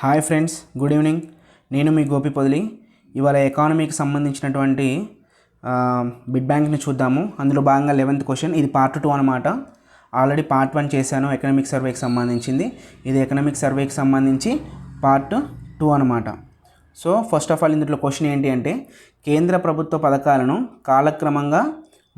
Hi friends good evening. నేను మీ గోపి పొదిలి. ఇవాళ ఎకానమీకి సంబంధించినటువంటి బిడ్ బ్యాంక్ని చూద్దాము. అందులో భాగంగా లెవెంత్ క్వశ్చన్. ఇది పార్ట్ టూ అనమాట ఆల్రెడీ పార్ట్ వన్ చేశాను ఎకనామిక్ సర్వేకి సంబంధించింది. ఇది ఎకనామిక్ సర్వేకి సంబంధించి పార్ట్ టూ అనమాట సో ఫస్ట్ ఆఫ్ ఆల్ ఇందులో క్వశ్చన్ ఏంటి అంటే కేంద్ర ప్రభుత్వ పథకాలను కాలక్రమంగా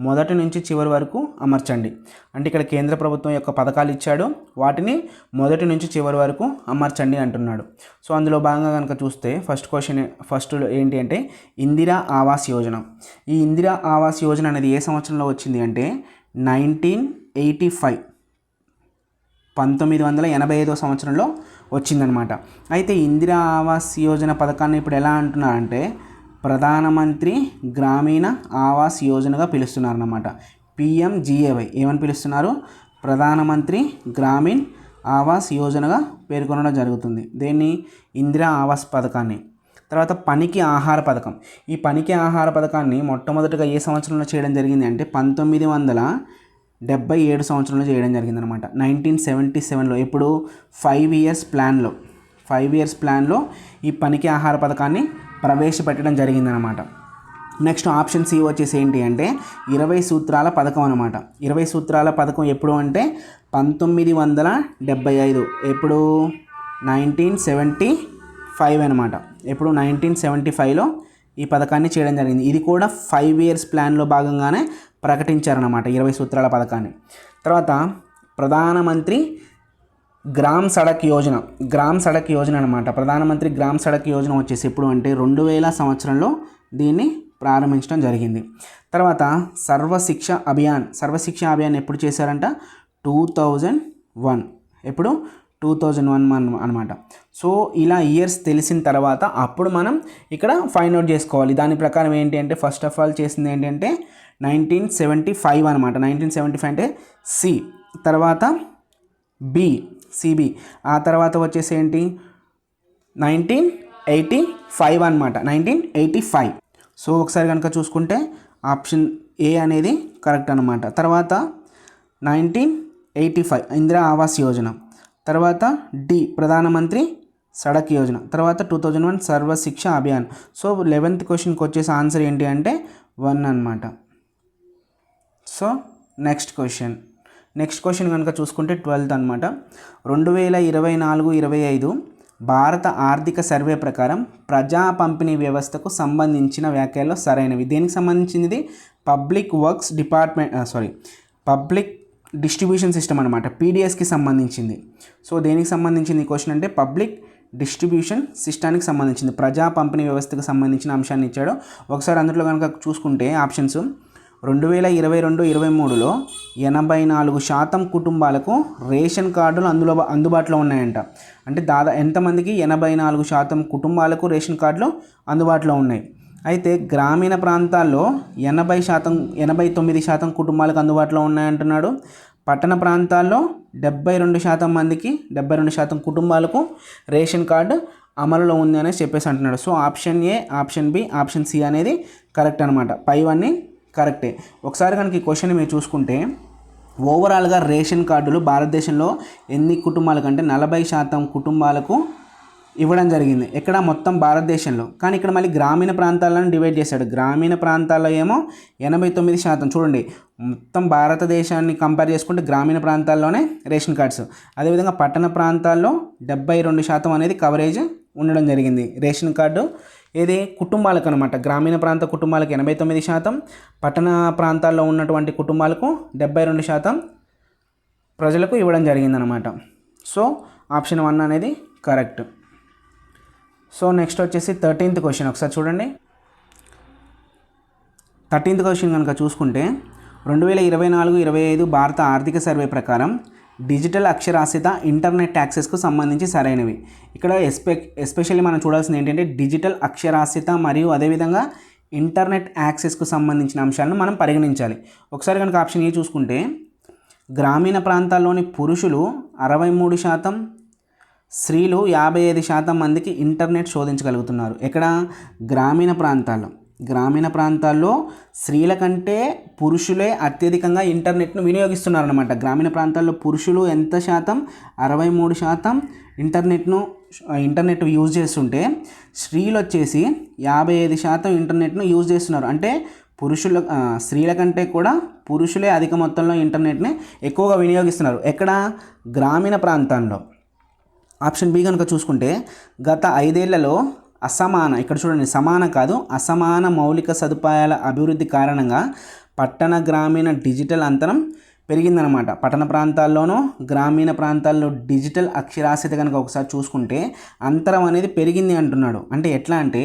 మొదటి నుంచి చివరి వరకు అమర్చండి. అంటే ఇక్కడ కేంద్ర ప్రభుత్వం యొక్క పథకాలు ఇచ్చాడు. వాటిని మొదటి నుంచి చివరి వరకు అమర్చండి అంటున్నాడు. సో అందులో భాగంగా కనుక చూస్తే ఫస్ట్ క్వశ్చన్ ఫస్ట్ ఏంటి అంటే ఇందిరా ఆవాస్ యోజన. ఈ ఇందిరా ఆవాస్ యోజన అనేది ఏ సంవత్సరంలో వచ్చింది అంటే నైన్టీన్ ఎయిటీ ఫైవ్ పంతొమ్మిది వందల ఎనభై ఐదో సంవత్సరంలో వచ్చిందనమాట అయితే ఇందిరా ఆవాస్ యోజన పథకాన్ని ఇప్పుడు ఎలా అంటున్నారంటే ప్రధానమంత్రి గ్రామీణ ఆవాస్ యోజనగా పిలుస్తున్నారన్నమాట. పిఎంజిఏవై ఏమని పిలుస్తున్నారు? ప్రధానమంత్రి గ్రామీణ్ ఆవాస్ యోజనగా పేర్కొనడం జరుగుతుంది. దీన్ని? ఇందిరా ఆవాస్ పథకాన్ని. తర్వాత పనికి ఆహార పథకం. ఈ పనికి ఆహార పథకాన్ని మొట్టమొదటిగా ఏ సంవత్సరంలో చేయడం జరిగింది అంటే పంతొమ్మిది వందల డెబ్బై ఏడు సంవత్సరంలో చేయడం జరిగిందనమాట నైన్టీన్ సెవెంటీ సెవెన్లో ఇప్పుడు ఫైవ్ ఇయర్స్ ప్లాన్లో. ఫైవ్ ఇయర్స్ ప్లాన్లో ఈ పనికి ఆహార పథకాన్ని ప్రవేశపెట్టడం జరిగిందనమాట. నెక్స్ట్ ఆప్షన్ సి వచ్చేసి ఏంటి అంటే ఇరవై సూత్రాల పథకం అనమాట. ఇరవై సూత్రాల పథకం ఎప్పుడు అంటే పంతొమ్మిది వందల డెబ్బై ఐదు. ఎప్పుడు? నైన్టీన్ సెవెంటీ ఫైవ్ అనమాట. ఎప్పుడు? నైన్టీన్ సెవెంటీ ఫైవ్లో ఈ పథకాన్ని చేయడం జరిగింది. ఇది కూడా ఫైవ్ ఇయర్స్ ప్లాన్లో భాగంగానే ప్రకటించారనమాట ఇరవై సూత్రాల పథకాన్ని. తర్వాత ప్రధానమంత్రి గ్రామ్ సడక్ యోజన గ్రామ్ సడక్ యోజన అనమాట ప్రధానమంత్రి గ్రామ్ సడక్ యోజన వచ్చేసి ఎప్పుడు అంటే రెండు వేల సంవత్సరంలో దీన్ని ప్రారంభించడం జరిగింది. తర్వాత సర్వశిక్ష అభియాన్ సర్వశిక్ష అభియాన్ ఎప్పుడు చేశారంట? టూ థౌజండ్ వన్ ఎప్పుడు? టూ థౌజండ్ వన్ అనమాట సో ఇలా ఇయర్స్ తెలిసిన తర్వాత అప్పుడు మనం ఇక్కడ ఫైండ్ అవుట్ చేసుకోవాలి. దాని ప్రకారం ఏంటి అంటే ఫస్ట్ ఆఫ్ ఆల్ చేసింది ఏంటంటే నైన్టీన్ సెవెంటీ ఫైవ్ అనమాట నైన్టీన్ సెవెంటీ ఫైవ్ అంటే సి. తర్వాత బి సిబి. ఆ తర్వాత వచ్చేసి ఏంటి? నైన్టీన్ ఎయిటీ ఫైవ్ అనమాట నైన్టీన్ ఎయిటీ ఫైవ్. సో ఒకసారి కనుక చూసుకుంటే ఆప్షన్ ఏ అనేది కరెక్ట్ అనమాట తర్వాత nineteen eighty five Indira Awas Yojana. తర్వాత డి ప్రధానమంత్రి సడక్ యోజన. తర్వాత two thousand one Sarva Shiksha Abhiyan. So eleventh క్వశ్చన్కి వచ్చేసి ఆన్సర్ ఏంటి అంటే వన్ అనమాట so next question. Next question కనుక చూసుకుంటే ట్వెల్త్ అనమాట రెండు వేల ఇరవై నాలుగు ఇరవై ఐదు భారత ఆర్థిక సర్వే ప్రకారం ప్రజా పంపిణీ వ్యవస్థకు సంబంధించిన వ్యాఖ్యలు సరైనవి. దేనికి సంబంధించింది public works department sorry public distribution system అనమాట పీడిఎస్కి సంబంధించింది. సో దేనికి సంబంధించింది ఈ క్వశ్చన్ అంటే పబ్లిక్ డిస్ట్రిబ్యూషన్ సిస్టానికి సంబంధించింది. ప్రజా పంపిణీ వ్యవస్థకు సంబంధించిన అంశాన్ని ఇచ్చాడు. ఒకసారి అందులో కనుక చూసుకుంటే ఆప్షన్స్. రెండు వేల ఇరవై రెండు ఇరవై మూడులో ఎనభై నాలుగు శాతం కుటుంబాలకు రేషన్ కార్డులు అందులో అందుబాటులో ఉన్నాయంట. అంటే దాదా ఎంతమందికి ఎనభై నాలుగు శాతం కుటుంబాలకు రేషన్ కార్డులు అందుబాటులో ఉన్నాయి? అయితే గ్రామీణ ప్రాంతాల్లో ఎనభై శాతం ఎనభై తొమ్మిది శాతం కుటుంబాలకు అందుబాటులో ఉన్నాయంటున్నాడు. పట్టణ ప్రాంతాల్లో డెబ్బై రెండు శాతం మందికి డెబ్బై రెండు శాతం కుటుంబాలకు రేషన్ కార్డు అమలులో ఉంది అనేసి చెప్పేసి అంటున్నాడు. So option A option B option C అనేది కరెక్ట్ అనమాట పైవన్నీ కరెక్టే. ఒకసారి కనుక ఈ క్వశ్చన్ మీరు చూసుకుంటే ఓవరాల్గా రేషన్ కార్డులు భారతదేశంలో ఎన్ని కుటుంబాలకు అంటే నలభై శాతం కుటుంబాలకు ఇవ్వడం జరిగింది. ఇక్కడ మొత్తం భారతదేశంలో. కానీ ఇక్కడ మళ్ళీ గ్రామీణ ప్రాంతాలను డివైడ్ చేశాడు. గ్రామీణ ప్రాంతాల్లో ఏమో ఎనభై తొమ్మిది శాతం. చూడండి మొత్తం భారతదేశాన్ని కంపేర్ చేసుకుంటే గ్రామీణ ప్రాంతాల్లోనే రేషన్ కార్డ్స్. అదేవిధంగా పట్టణ ప్రాంతాల్లో డెబ్బై రెండు శాతం అనేది కవరేజ్ ఉండడం జరిగింది. రేషన్ కార్డు ఇది కుటుంబాలకు అనమాట గ్రామీణ ప్రాంత కుటుంబాలకు ఎనభై తొమ్మిది శాతం పట్టణ ప్రాంతాల్లో ఉన్నటువంటి కుటుంబాలకు డెబ్బై రెండు శాతం ప్రజలకు ఇవ్వడం జరిగిందనమాట సో ఆప్షన్ వన్ అనేది కరెక్ట్. సో నెక్స్ట్ వచ్చేసి థర్టీన్త్ క్వశ్చన్. ఒకసారి చూడండి. థర్టీన్త్ క్వశ్చన్ కనుక చూసుకుంటే రెండు వేల ఇరవై నాలుగు ఇరవై ఐదు భారత ఆర్థిక సర్వే ప్రకారం డిజిటల్ అక్షరాస్యత ఇంటర్నెట్ యాక్సెస్కు సంబంధించి సరైనవి. ఇక్కడ ఎస్పె ఎస్పెషల్లీ మనం చూడాల్సింది ఏంటంటే డిజిటల్ అక్షరాస్యత మరియు అదేవిధంగా ఇంటర్నెట్ యాక్సెస్కు సంబంధించిన అంశాలను మనం పరిగణించాలి. ఒకసారి కనుక ఆప్షన్ ఏ చూసుకుంటే గ్రామీణ ప్రాంతాల్లోని పురుషులు అరవై మూడు శాతం స్త్రీలు యాభై ఐదు శాతం మందికి ఇంటర్నెట్ శోధించగలుగుతున్నారు. ఎక్కడ? గ్రామీణ ప్రాంతాల్లో. గ్రామీణ ప్రాంతాల్లో స్త్రీల కంటే పురుషులే అత్యధికంగా ఇంటర్నెట్ను వినియోగిస్తున్నారనమాట గ్రామీణ ప్రాంతాల్లో పురుషులు ఎంత శాతం? అరవై మూడు శాతం ఇంటర్నెట్ను ఇంటర్నెట్ యూజ్ చేస్తుంటే స్త్రీలు వచ్చేసి యాభై ఐదు శాతం ఇంటర్నెట్ను యూజ్ చేస్తున్నారు. అంటే పురుషుల స్త్రీల కంటే కూడా పురుషులే అధిక మొత్తంలో ఇంటర్నెట్ని ఎక్కువగా వినియోగిస్తున్నారు. ఎక్కడ? గ్రామీణ ప్రాంతాల్లో. ఆప్షన్ బి కనుక చూసుకుంటే గత ఐదేళ్ళలో అసమాన ఇక్కడ చూడండి సమాన కాదు అసమాన మౌలిక సదుపాయాల అభివృద్ధి కారణంగా పట్టణ గ్రామీణ డిజిటల్ అంతరం పెరిగిందనమాట పట్టణ ప్రాంతాల్లోనూ గ్రామీణ ప్రాంతాల్లో డిజిటల్ అక్షరాస్యత కనుక ఒకసారి చూసుకుంటే అంతరం అనేది పెరిగింది అంటున్నాడు. అంటే ఎట్లా అంటే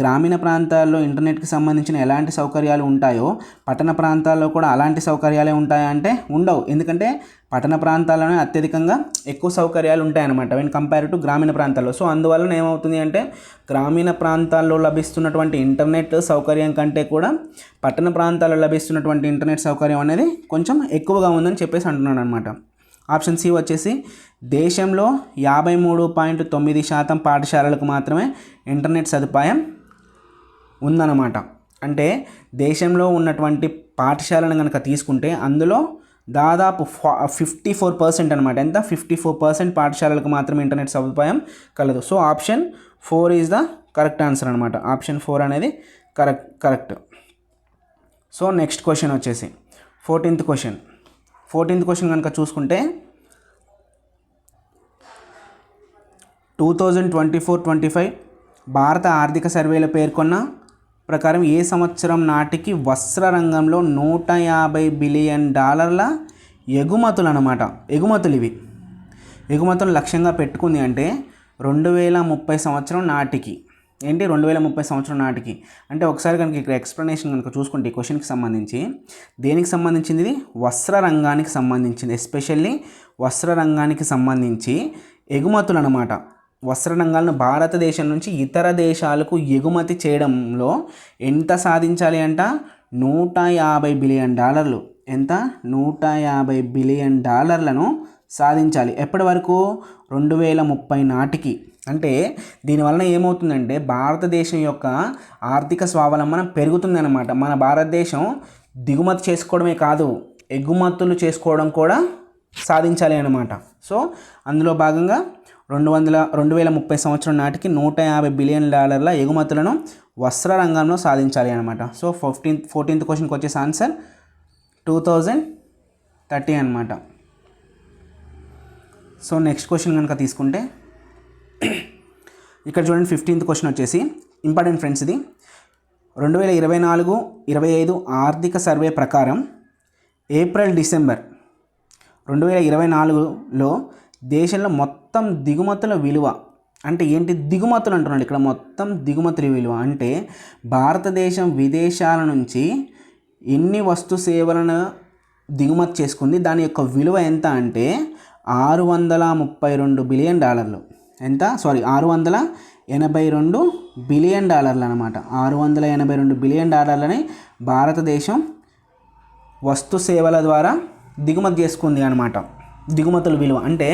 గ్రామీణ ప్రాంతాల్లో ఇంటర్నెట్కి సంబంధించిన ఎలాంటి సౌకర్యాలు ఉంటాయో పట్టణ ప్రాంతాల్లో కూడా అలాంటి సౌకర్యాలే ఉంటాయా అంటే ఉండవు. ఎందుకంటే పట్టణ ప్రాంతాల్లోనే అత్యధికంగా ఎక్కువ సౌకర్యాలు ఉంటాయన్నమాట వెన్ కంపేర్ టు గ్రామీణ ప్రాంతాల్లో. సో అందువలన ఏమవుతుంది అంటే గ్రామీణ ప్రాంతాల్లో లభిస్తున్నటువంటి ఇంటర్నెట్ సౌకర్యం కంటే కూడా పట్టణ ప్రాంతాల్లో లభిస్తున్నటువంటి ఇంటర్నెట్ సౌకర్యం అనేది కొంచెం ఎక్కువగా ఉందని చెప్పేసి అంటున్నాడు అనమాట ఆప్షన్ సి వచ్చేసి దేశంలో యాభై మూడు పాయింట్ తొమ్మిది శాతం పాఠశాలలకు మాత్రమే ఇంటర్నెట్ సదుపాయం ఉందన్నమాట. అంటే దేశంలో ఉన్నటువంటి పాఠశాలను కనుక తీసుకుంటే అందులో దాదాపు ఫిఫ్టీ ఫోర్ పర్సెంట్ అనమాట ఎంత? ఫిఫ్టీ ఫోర్ పర్సెంట్ పాఠశాలలకు మాత్రమే ఇంటర్నెట్ సదుపాయం కలదు. So option four is the correct answer అనమాట ఆప్షన్ ఫోర్ అనేది correct correct so next question వచ్చేసి ఫోర్టీన్త్ క్వశ్చన్ ఫోర్టీన్త్ క్వశ్చన్ కనుక చూసుకుంటే two thousand twenty four twenty five భారత ఆర్థిక సర్వేలో పేర్కొన్న ప్రకారం ఏ సంవత్సరం నాటికి వస్త్ర రంగంలో నూట యాభై బిలియన్ డాలర్ల ఎగుమతులు అనమాట ఎగుమతులు ఇవి ఎగుమతులు లక్ష్యంగా పెట్టుకుంది అంటే రెండు వేల ముప్పై సంవత్సరం నాటికి. ఏంటి రెండు వేల ముప్పై సంవత్సరం నాటికి? అంటే ఒకసారి కనుక ఇక్కడ ఎక్స్ప్లెనేషన్ కనుక చూసుకుంటే ఈ క్వశ్చన్కి సంబంధించి దేనికి సంబంధించింది ఇది? వస్త్ర రంగానికి సంబంధించింది. ఎస్పెషల్లీ వస్త్ర రంగానికి సంబంధించి ఎగుమతులు అనమాట వస్త్ర రంగాలను భారతదేశం నుంచి ఇతర దేశాలకు ఎగుమతి చేయడంలో ఎంత సాధించాలి అంట? నూట యాభై బిలియన్ డాలర్లు. ఎంత? నూట యాభై బిలియన్ డాలర్లను సాధించాలి. ఎప్పటి వరకు? రెండు వేల ముప్పై నాటికి. అంటే దీనివలన ఏమవుతుందంటే భారతదేశం యొక్క ఆర్థిక స్వావలంబన పెరుగుతుందన్నమాట. మన భారతదేశం దిగుమతి చేసుకోవడమే కాదు ఎగుమతులు చేసుకోవడం కూడా సాధించాలి అన్నమాట. సో అందులో భాగంగా రెండు వందల రెండు వేల ముప్పై సంవత్సరం నాటికి నూట యాభై బిలియన్ డాలర్ల ఎగుమతులను వస్త్ర రంగంలో సాధించాలి అనమాట సో ఫిఫ్టీన్త్ ఫోర్టీన్త్ క్వశ్చన్కి వచ్చేసి ఆన్సర్ టూ థౌజండ్ థర్టీ అనమాట సో నెక్స్ట్ క్వశ్చన్ కనుక తీసుకుంటే ఇక్కడ చూడండి ఫిఫ్టీన్త్ క్వశ్చన్ వచ్చేసి ఇంపార్టెంట్ ఫ్రెండ్స్ ఇది. రెండు వేల ఇరవై నాలుగు ఇరవై ఐదు ఆర్థిక సర్వే ప్రకారం ఏప్రిల్ డిసెంబర్ రెండు వేల ఇరవై నాలుగులో దేశంలో మొత్తం దిగుమతుల విలువ అంటే ఏంటి దిగుమతులు అంటున్నాడు ఇక్కడ మొత్తం దిగుమతుల విలువ అంటే భారతదేశం విదేశాల నుంచి ఎన్ని వస్తు సేవలను దిగుమతి చేసుకుంది దాని యొక్క విలువ ఎంత అంటే ఆరు వందల ముప్పై రెండు బిలియన్ డాలర్లు. ఎంత? సారీ ఆరు వందల ఎనభై రెండు బిలియన్ డాలర్లు అనమాట ఆరు వందల ఎనభై రెండు బిలియన్ డాలర్లని భారతదేశం వస్తు సేవల ద్వారా దిగుమతి చేసుకుంది అనమాట దిగుమతుల విలువ. అంటే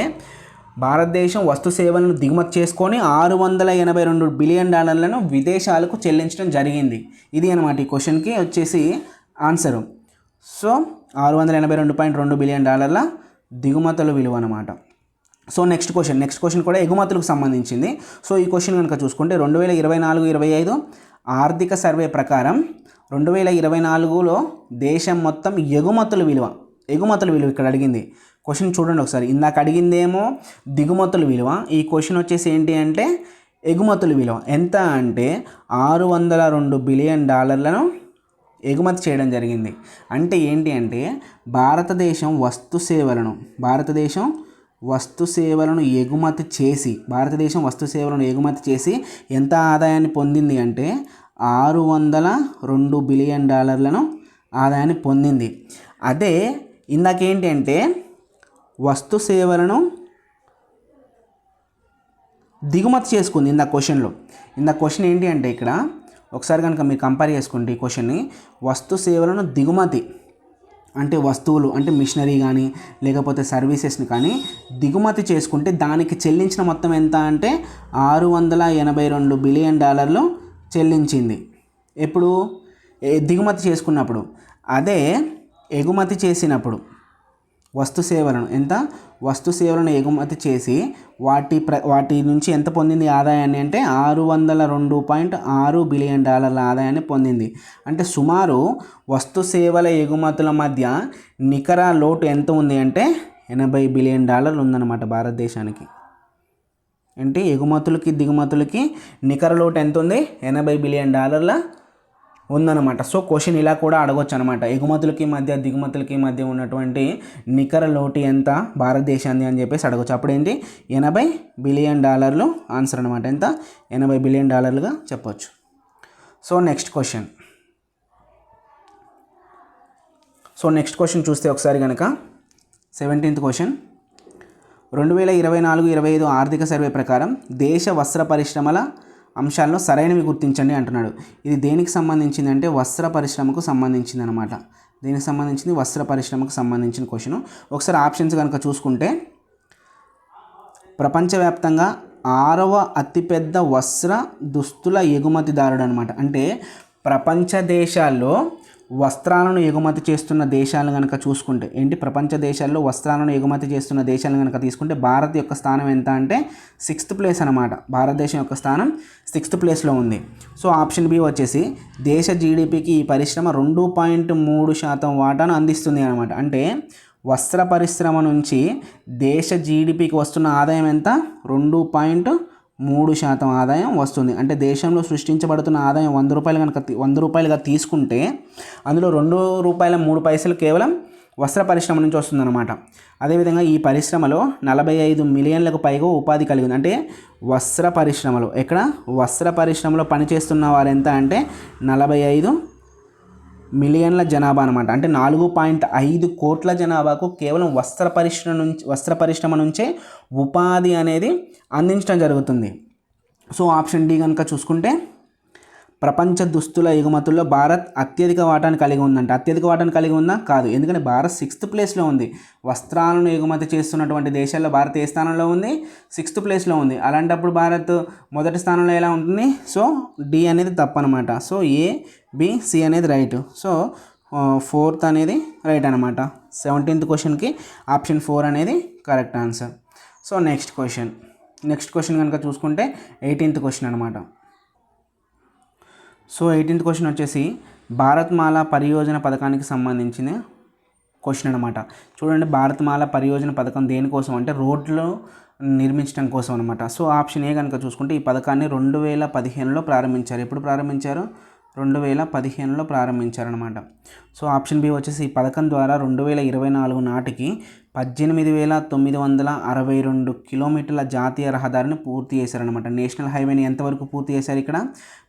భారతదేశం వస్తు సేవలను దిగుమతి చేసుకొని ఆరు వందల ఎనభై రెండు బిలియన్ డాలర్లను విదేశాలకు చెల్లించడం జరిగింది. ఇది అనమాట ఈ క్వశ్చన్కి వచ్చేసి ఆన్సరు. సో ఆరు వందల ఎనభై రెండు పాయింట్ రెండు బిలియన్ డాలర్ల దిగుమతుల విలువ అనమాట so next question. Next question కూడా ఎగుమతులకు సంబంధించింది. సో ఈ క్వశ్చన్ కనుక చూసుకుంటే రెండు వేల ఇరవై నాలుగు ఇరవై ఐదు ఆర్థిక సర్వే ప్రకారం రెండు వేల ఇరవై నాలుగులో దేశం మొత్తం ఎగుమతుల విలువ ఎగుమతుల విలువ ఇక్కడ అడిగింది. క్వశ్చన్ చూడండి ఒకసారి. ఇందాక అడిగిందేమో దిగుమతుల విలువ. ఈ క్వశ్చన్ వచ్చేసి ఏంటి అంటే ఎగుమతుల విలువ. ఎంత అంటే ఆరు వందల రెండు బిలియన్ డాలర్లను ఎగుమతి చేయడం జరిగింది. అంటే ఏంటి అంటే భారతదేశం వస్తు సేవలను భారతదేశం వస్తు సేవలను ఎగుమతి చేసి భారతదేశం వస్తు సేవలను ఎగుమతి చేసి ఎంత ఆదాయాన్ని పొందింది అంటే ఆరు వందల రెండు బిలియన్ డాలర్లను ఆదాయాన్ని పొందింది. అదే ఇందాకేంటి అంటే వస్తు సేవలను దిగుమతి చేసుకుంది. ఇందా క్వశ్చన్లో. ఇందా క్వశ్చన్ ఏంటి అంటే ఇక్కడ ఒకసారి కనుక మీరు కంపేర్ చేసుకోండి ఈ క్వశ్చన్ని వస్తు సేవలను దిగుమతి అంటే వస్తువులు అంటే మిషనరీ కానీ లేకపోతే సర్వీసెస్ని కానీ దిగుమతి చేసుకుంటే దానికి చెల్లించిన మొత్తం ఎంత అంటే ఆరు వందల ఎనభై రెండు బిలియన్ డాలర్లు చెల్లించింది. ఎప్పుడు? ఏ- దిగుమతి చేసుకున్నప్పుడు. అదే ఎగుమతి చేసినప్పుడు. వస్తు సేవలను. ఎంత? వస్తు సేవలను ఎగుమతి చేసి వాటి ప్ర వాటి నుంచి ఎంత పొందింది ఆదాయాన్ని అంటే ఆరు వందల రెండు పాయింట్ ఆరు బిలియన్ డాలర్ల ఆదాయాన్ని పొందింది. అంటే సుమారు వస్తు సేవల ఎగుమతుల మధ్య నికర లోటు ఎంత ఉంది అంటే ఎనభై బిలియన్ డాలర్లు ఉందన్నమాట భారతదేశానికి. అంటే ఎగుమతులకి దిగుమతులకి నికర లోటు ఎంత ఉంది? ఎనభై బిలియన్ డాలర్ల ఉందన్నమాట. సో క్వశ్చన్ ఇలా కూడా అడగొచ్చు అనమాట ఎగుమతులకి మధ్య దిగుమతులకి మధ్య ఉన్నటువంటి నికర లోటు ఎంత? భారతదేశాన్ని అని చెప్పేసి అడగొచ్చు. అప్పుడు ఏంటి ఎనభై బిలియన్ డాలర్లు ఆన్సర్ అనమాట ఎంత? ఎనభై బిలియన్ డాలర్లుగా చెప్పొచ్చు. So next question so next question చూస్తే ఒకసారి కనుక సెవెంటీన్త్ క్వశ్చన్ రెండు వేల ఇరవై నాలుగు ఇరవై ఐదు ఆర్థిక సర్వే ప్రకారం దేశ వస్త్ర పరిశ్రమల అంశాల్లో సరైనవి గుర్తించండి అంటున్నాడు. ఇది దేనికి సంబంధించింది అంటే వస్త్ర పరిశ్రమకు సంబంధించింది అనమాట దీనికి సంబంధించింది? వస్త్ర పరిశ్రమకు సంబంధించిన క్వశ్చన్ ఒకసారి ఆప్షన్స్ కనుక చూసుకుంటే ప్రపంచవ్యాప్తంగా ఆరవ అతిపెద్ద వస్త్ర దుస్తుల ఎగుమతిదారుడు అనమాట అంటే ప్రపంచ దేశాల్లో వస్త్రాలను ఎగుమతి చేస్తున్న దేశాలను కనుక చూసుకుంటే ఏంటి? ప్రపంచ దేశాల్లో వస్త్రాలను ఎగుమతి చేస్తున్న దేశాలను కనుక తీసుకుంటే భారత్ యొక్క స్థానం ఎంత అంటే సిక్స్త్ ప్లేస్ అనమాట భారతదేశం యొక్క స్థానం సిక్స్త్ ప్లేస్లో ఉంది. సో ఆప్షన్ బి వచ్చేసి దేశ జీడిపికి ఈ పరిశ్రమ రెండు పాయింట్ మూడు శాతం వాటాను అందిస్తుంది అనమాట అంటే వస్త్ర పరిశ్రమ నుంచి దేశ జీడిపికి వస్తున్న ఆదాయం ఎంత? రెండు పాయింట్ మూడు శాతం ఆదాయం వస్తుంది. అంటే దేశంలో సృష్టించబడుతున్న ఆదాయం వంద రూపాయలు కనుక వంద రూపాయలుగా తీసుకుంటే అందులో రెండు రూపాయల మూడు పైసలు కేవలం వస్త్ర పరిశ్రమ నుంచి వస్తుందన్నమాట. అదేవిధంగా ఈ పరిశ్రమలో నలభై ఐదు మిలియన్లకు పైగా ఉపాధి కలిగింది. అంటే వస్త్ర పరిశ్రమలో ఎక్కడ? వస్త్ర పరిశ్రమలో పనిచేస్తున్న వారు ఎంత అంటే నలభై ఐదు మిలియన్ల జనాభా అనమాట అంటే నాలుగు పాయింట్ ఐదు కోట్ల జనాభాకు కేవలం వస్త్ర పరిశ్రమ నుంచి వస్త్ర పరిశ్రమ నుంచే ఉపాధి అనేది అందించడం జరుగుతుంది. సో ఆప్షన్ డి కనుక చూసుకుంటే ప్రపంచ దుస్తుల ఎగుమతుల్లో భారత్ అత్యధిక వాటాను కలిగి ఉందంట. అత్యధిక వాటాను కలిగి ఉందా? కాదు. ఎందుకంటే భారత్ సిక్స్త్ ప్లేస్లో ఉంది. వస్త్రాలను ఎగుమతి చేస్తున్నటువంటి దేశాల్లో భారత్ ఏ స్థానంలో ఉంది? సిక్స్త్ ప్లేస్లో ఉంది. అలాంటప్పుడు భారత్ మొదటి స్థానంలో ఎలా ఉంటుంది? సో డి అనేది తప్పనమాట. సో ఏ బి సి అనేది రైట్. సో ఫోర్త్ అనేది రైట్ అనమాట. సెవెంటీన్త్ క్వశ్చన్కి ఆప్షన్ ఫోర్ అనేది correct answer. So next question. Next question కనుక చూసుకుంటే ఎయిటీన్త్ క్వశ్చన్ అనమాట. సో ఎయిటీన్త్ క్వశ్చన్ వచ్చేసి భారత్మాల పరియోజన పథకానికి సంబంధించిన క్వశ్చన్ అనమాట చూడండి భారత్మాల పరియోజన పథకం దేనికోసం అంటే రోడ్లు నిర్మించడం కోసం అనమాట సో ఆప్షన్ ఏ కనుక చూసుకుంటే ఈ పథకాన్ని రెండు వేల పదిహేనులో ప్రారంభించారు. ఎప్పుడు ప్రారంభించారు? రెండు వేల పదిహేనులో ప్రారంభించారనమాట సో ఆప్షన్ బి వచ్చేసి ఈ పథకం ద్వారా రెండు వేల ఇరవై నాలుగు నాటికి పద్దెనిమిది వేల తొమ్మిది వందల అరవై రెండు కిలోమీటర్ల జాతీయ రహదారిని పూర్తి చేశారనమాట నేషనల్ హైవేని ఎంతవరకు పూర్తి చేశారు ఇక్కడ?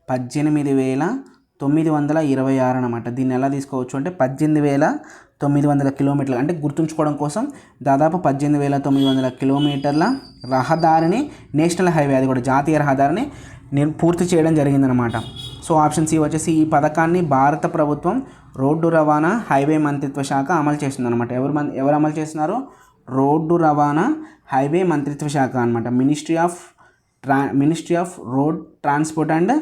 పద్దెనిమిది వేల తొమ్మిది వందల ఇరవై ఆరు అనమాట దీన్ని ఎలా తీసుకోవచ్చు అంటే పద్దెనిమిది వేల తొమ్మిది వందల కిలోమీటర్లు అంటే గుర్తుంచుకోవడం కోసం దాదాపు పద్దెనిమిది వేల తొమ్మిది వందల కిలోమీటర్ల రహదారిని నేషనల్ హైవే అది కూడా జాతీయ రహదారిని నేను పూర్తి చేయడం జరిగిందనమాట సో ఆప్షన్ సి వచ్చేసి ఈ పథకాన్ని భారత ప్రభుత్వం రోడ్డు రవాణా హైవే మంత్రిత్వ శాఖ అమలు చేసిందనమాట ఎవరు మన్ ఎవరు అమలు చేస్తున్నారు? రోడ్డు రవాణా హైవే మంత్రిత్వ శాఖ అనమాట మినిస్ట్రీ ఆఫ్ ట్రా ministry of road transport and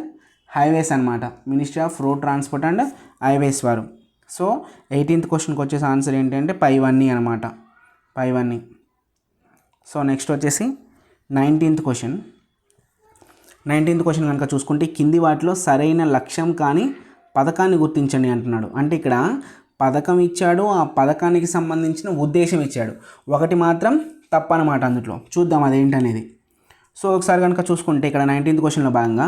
highways అనమాట ministry of road transport and highways వారు. సో ఎయిటీన్త్ క్వశ్చన్కి వచ్చేసి ఆన్సర్ ఏంటంటే పైవన్నీ అనమాట పైవన్నీ సో నెక్స్ట్ వచ్చేసి నైన్టీన్త్ క్వశ్చన్ నైన్టీన్త్ క్వశ్చన్ కనుక చూసుకుంటే కింది వాటిలో సరైన లక్ష్యం కానీ పథకాన్ని గుర్తించండి అంటున్నాడు. అంటే ఇక్కడ పథకం ఇచ్చాడు ఆ పథకానికి సంబంధించిన ఉద్దేశం ఇచ్చాడు. ఒకటి మాత్రం తప్పనమాట అందులో చూద్దాం అదేంటనేది. సో ఒకసారి కనుక చూసుకుంటే ఇక్కడ నైన్టీన్త్ క్వశ్చన్లో భాగంగా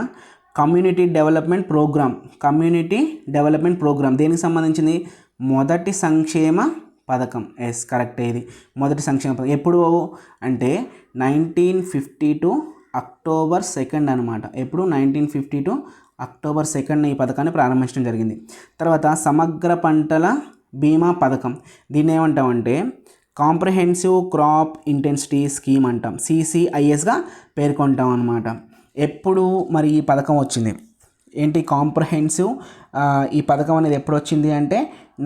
community development programme. Community development programme. దేనికి సంబంధించింది? మొదటి సంక్షేమ పథకం. Yes correct. ఇది మొదటి సంక్షేమ పథకం. ఎప్పుడు అంటే nineteen fifty two October second అనమాట ఎప్పుడు? Nineteen fifty two October second ఈ పథకాన్ని ప్రారంభించడం జరిగింది. తర్వాత సమగ్ర పంటల బీమా పథకం. దీన్ని ఏమంటామంటే కాంప్రహెన్సివ్ క్రాప్ ఇంటెన్సిటీ స్కీమ్ అంటాం. సిసిఐఎస్గా పేర్కొంటాం అనమాట ఎప్పుడు మరి ఈ పథకం వచ్చింది? ఏంటి కాంప్రహెన్సివ్? ఈ పథకం అనేది ఎప్పుడు వచ్చింది అంటే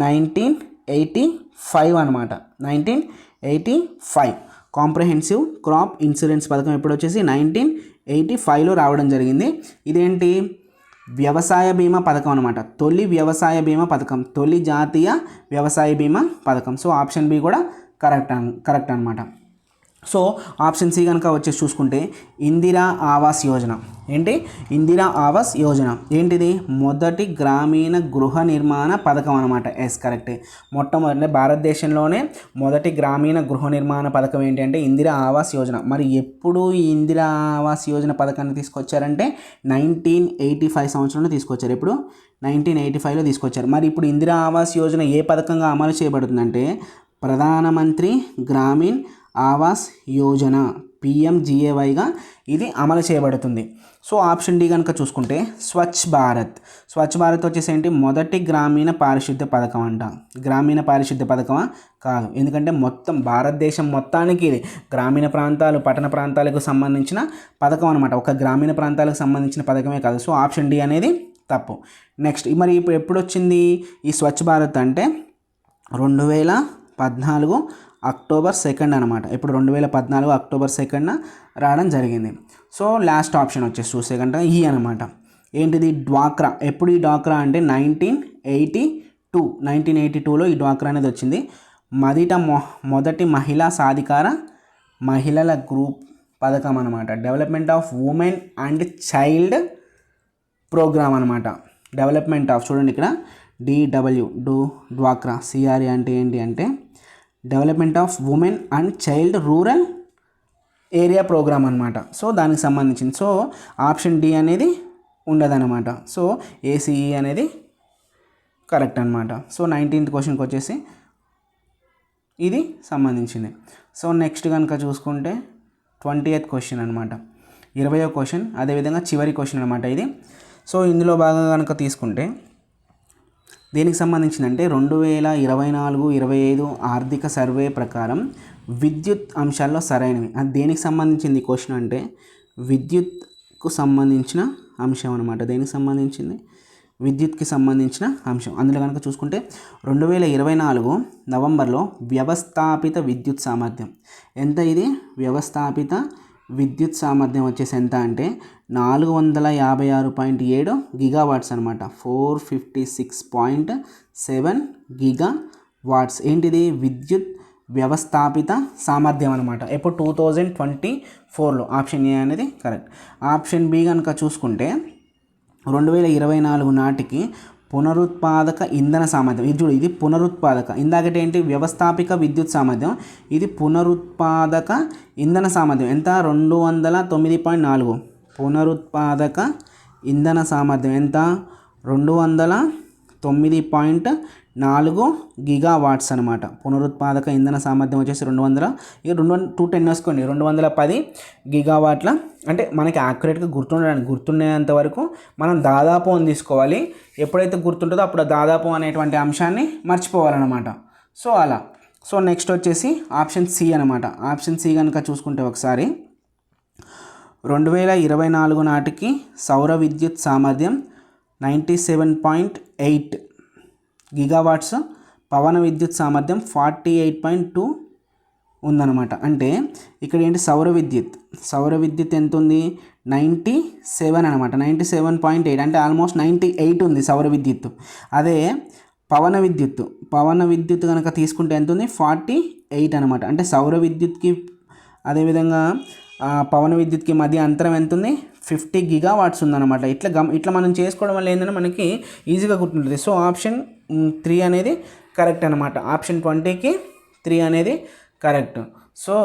నైన్టీన్ ఎయిటీ ఫైవ్ అనమాట nineteen eighty five. Comprehensive crop insurance పథకం ఎప్పుడు వచ్చేసి నైన్టీన్ ఎయిటీ ఫైవ్లో రావడం జరిగింది. ఇదేంటి? వ్యవసాయ బీమా పథకం అనమాట తొలి వ్యవసాయ బీమా పథకం. తొలి జాతీయ వ్యవసాయ బీమా పథకం. సో ఆప్షన్ బి కూడా కరెక్ట్ అన్ కరెక్ట్ అనమాట సో ఆప్షన్ సి కనుక వచ్చేసి చూసుకుంటే ఇందిరా ఆవాస్ యోజన. ఏంటి? ఇందిరా ఆవాస్ యోజన. ఏంటిది? మొదటి గ్రామీణ గృహ నిర్మాణ పథకం అనమాట ఎస్ కరెక్టే. మొట్టమొదటి భారతదేశంలోనే మొదటి గ్రామీణ గృహ నిర్మాణ పథకం ఏంటి అంటే ఇందిరా ఆవాస్ యోజన. మరి ఎప్పుడు ఈ ఇందిరా ఆవాస్ యోజన పథకాన్ని తీసుకొచ్చారంటే నైన్టీన్ ఎయిటీ ఫైవ్ సంవత్సరంలో తీసుకొచ్చారు. ఇప్పుడు నైన్టీన్ ఎయిటీ ఫైవ్లో తీసుకొచ్చారు. మరి ఇప్పుడు ఇందిరా ఆవాస్ యోజన ఏ పథకంగా అమలు చేయబడుతుందంటే ప్రధానమంత్రి గ్రామీణ్ ఆవాస్ యోజన పిఎంజిఏవైగా ఇది అమలు చేయబడుతుంది. సో ఆప్షన్ డి కనుక చూసుకుంటే స్వచ్ఛ భారత్. స్వచ్ఛ భారత్ వచ్చేసి ఏంటి? మొదటి గ్రామీణ పారిశుద్ధ్య పథకం అంట. గ్రామీణ పారిశుద్ధ్య పథకమా? కాదు. ఎందుకంటే మొత్తం భారతదేశం మొత్తానికి ఇది గ్రామీణ ప్రాంతాలు పట్టణ ప్రాంతాలకు సంబంధించిన పథకం అనమాట ఒక గ్రామీణ ప్రాంతాలకు సంబంధించిన పథకమే కాదు. సో ఆప్షన్ డి అనేది తప్పు. నెక్స్ట్ మరి ఇప్పుడు ఎప్పుడు వచ్చింది ఈ స్వచ్ఛ భారత్ అంటే రెండు వేల పద్నాలుగు అక్టోబర్ సెకండ్ అనమాట ఇప్పుడు రెండు వేల పద్నాలుగు అక్టోబర్ సెకండ్న రావడం జరిగింది. సో లాస్ట్ ఆప్షన్ వచ్చేసి చూసే కనుక ఈ అనమాట ఏంటిది? డ్వాక్రా. ఎప్పుడు ఈ డ్వాక్రా అంటే nineteen eighty two nineteen eighty టూలో ఈ డ్వాక్రా అనేది వచ్చింది. మొదట మొ మొదటి మహిళా సాధికార మహిళల గ్రూప్ పథకం అనమాట development of women and child programme అనమాట డెవలప్మెంట్ ఆఫ్ చూడండి ఇక్కడ డిడబ్ల్యూ డూ డ్వాక్రా సిఆర్ఏ అంటే ఏంటి అంటే development of women and child rural area programme అనమాట సో దానికి సంబంధించింది సో ఆప్షన్ డి అనేది ఉండదన్నమాట. సో ఏసీఈ అనేది కరెక్ట్ అనమాట సో నైన్టీన్త్ క్వశ్చన్కి వచ్చేసి ఇది సంబంధించింది. సో నెక్స్ట్ కనుక చూసుకుంటే ట్వంటీ ఎయిత్ క్వశ్చన్ అనమాట ఇరవయో క్వశ్చన్ అదేవిధంగా చివరి క్వశ్చన్ అనమాట ఇది. సో ఇందులో భాగంగా కనుక తీసుకుంటే దేనికి సంబంధించిందంటే రెండు వేల ఇరవై నాలుగు ఇరవై ఐదు ఆర్థిక సర్వే ప్రకారం విద్యుత్ అంశాల్లో సరైనవి. అది దేనికి సంబంధించింది క్వశ్చన్ అంటే విద్యుత్కు సంబంధించిన అంశం అనమాట దేనికి సంబంధించింది? విద్యుత్కి సంబంధించిన అంశం. అందులో కనుక చూసుకుంటే రెండు వేల ఇరవై నాలుగు నవంబర్లో వ్యవస్థాపిత విద్యుత్ సామర్థ్యం. ఎంత ఇది? వ్యవస్థాపిత విద్యుత్ సామర్థ్యం వచ్చేసి ఎంత అంటే నాలుగు వందల యాభై ఆరు పాయింట్ ఏడు గిగావాట్స్ అనమాట four fifty six point seven gigawatts ఏంటిది? విద్యుత్ వ్యవస్థాపిత సామర్థ్యం అనమాట ఎప్పుడు? టూ థౌజండ్ ట్వంటీ ఫోర్లో. ఆప్షన్ ఏ అనేది కరెక్ట్. ఆప్షన్ బి కనుక చూసుకుంటే రెండు వేల ఇరవై నాలుగు నాటికి పునరుత్పాదక ఇంధన సామర్థ్యం. ఇది చూడు ఇది పునరుత్పాదక. ఇందాకటి ఏంటి? వ్యవస్థాపిక విద్యుత్ సామర్థ్యం. ఇది పునరుత్పాదక ఇంధన సామర్థ్యం. ఎంత? రెండు వందల తొమ్మిది పాయింట్ నాలుగు. పునరుత్పాదక ఇంధన సామర్థ్యం ఎంత? రెండు వందల తొమ్మిది పాయింట్ నాలుగు గిగా వాట్స్ అనమాట పునరుత్పాదక ఇంధన సామర్థ్యం వచ్చేసి రెండు వందల ఇక రెండు వందల టూ టెన్ వేసుకోండి. రెండు వందల పది గిగా వాట్ల అంటే మనకి యాక్యురేట్గా గుర్తుండడానికి గుర్తుండేంత వరకు మనం దాదాపు అని తీసుకోవాలి. ఎప్పుడైతే గుర్తుంటుందో అప్పుడు దాదాపు అనేటువంటి అంశాన్ని మర్చిపోవాలన్నమాట. సో అలా. సో నెక్స్ట్ వచ్చేసి ఆప్షన్ సి అనమాట ఆప్షన్ సి కనుక చూసుకుంటే ఒకసారి. రెండు వేల ఇరవై నాలుగు నాటికి సౌర విద్యుత్ సామర్థ్యం ninety seven point eight gigawatts పవన విద్యుత్ సామర్థ్యం ఫార్టీ ఎయిట్ పాయింట్ టూ ఉందన్నమాట. అంటే ఇక్కడ ఏంటి సౌర విద్యుత్? సౌర విద్యుత్ ఎంత ఉంది నైంటీ సెవెన్ అనమాట నైంటీ సెవెన్ పాయింట్ ఎయిట్ అంటే ఆల్మోస్ట్ నైంటీ ఎయిట్ ఉంది సౌర విద్యుత్ అదే పవన విద్యుత్ పవన విద్యుత్ కనుక తీసుకుంటే ఎంత ఉంది ఫార్టీ ఎయిట్ అనమాట అంటే సౌర విద్యుత్కి అదేవిధంగా పవన విద్యుత్కి మధ్య అంతరం ఎంత ఉంది ఫిఫ్టీ గిగా వాట్స్ ఉందన్నమాట. ఇట్లా గమ్ ఇట్లా మనం చేసుకోవడం వల్ల ఏంటంటే మనకి ఈజీగా గుర్తుంటుంది. సో ఆప్షన్ త్రీ అనేది కరెక్ట్ అనమాట ఆప్షన్ ట్వంటీకి త్రీ అనేది కరెక్ట్ సో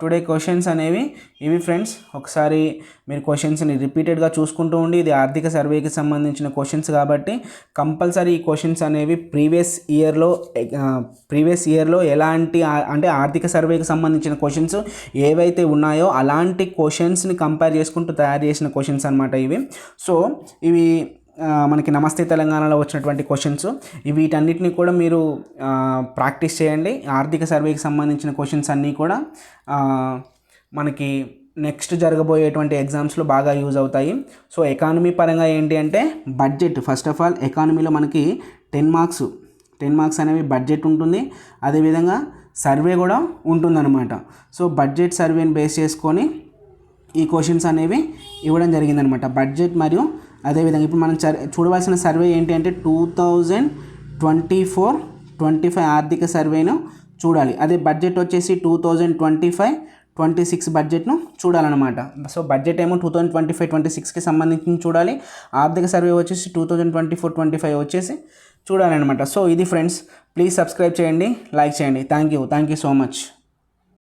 టుడే క్వశ్చన్స్ అనేవి ఇవి ఫ్రెండ్స్ ఒకసారి మీరు క్వశ్చన్స్ని రిపీటెడ్గా చూసుకుంటూ ఉండి ఇది ఆర్థిక సర్వేకి సంబంధించిన క్వశ్చన్స్ కాబట్టి కంపల్సరీ ఈ క్వశ్చన్స్ అనేవి ప్రీవియస్ ఇయర్లో ప్రీవియస్ ఇయర్లో ఎలాంటి అంటే ఆర్థిక సర్వేకి సంబంధించిన క్వశ్చన్స్ ఏవైతే ఉన్నాయో అలాంటి క్వశ్చన్స్ని కంపేర్ చేసుకుంటూ తయారు చేసిన క్వశ్చన్స్ అనమాట ఇవి. సో ఇవి మనకి నమస్తే తెలంగాణలో వచ్చినటువంటి క్వశ్చన్స్ వీటన్నిటిని కూడా మీరు ప్రాక్టీస్ చేయండి. ఆర్థిక సర్వేకి సంబంధించిన క్వశ్చన్స్ అన్నీ కూడా మనకి నెక్స్ట్ జరగబోయేటువంటి ఎగ్జామ్స్లో బాగా యూజ్ అవుతాయి. సో ఎకానమీ పరంగా ఏంటి అంటే బడ్జెట్ ఫస్ట్ ఆఫ్ ఆల్ ఎకానమీలో మనకి టెన్ మార్క్స్ టెన్ మార్క్స్ అనేవి బడ్జెట్ ఉంటుంది. అదేవిధంగా సర్వే కూడా ఉంటుందన్నమాట. సో బడ్జెట్ సర్వేని బేస్ చేసుకొని ఈ క్వశ్చన్స్ అనేవి ఇవ్వడం జరిగిందనమాట బడ్జెట్ మరియు అదేవిధంగా ఇప్పుడు మనం చర్ చూడవలసిన సర్వే ఏంటి అంటే two thousand twenty four twenty five ఆర్థిక సర్వేను చూడాలి. అదే బడ్జెట్ వచ్చేసి two thousand twenty five twenty six బడ్జెట్ను చూడాలన్నమాట. సో బడ్జెట్ ఏమో two thousand twenty five twenty సిక్స్కి సంబంధించి చూడాలి. ఆర్థిక సర్వే వచ్చేసి two thousand twenty four twenty five వచ్చేసి చూడాలన్నమాట. సో ఇది ఫ్రెండ్స్ ప్లీజ్ సబ్స్క్రైబ్ చేయండి లైక్ చేయండి. Thank you thank you so much.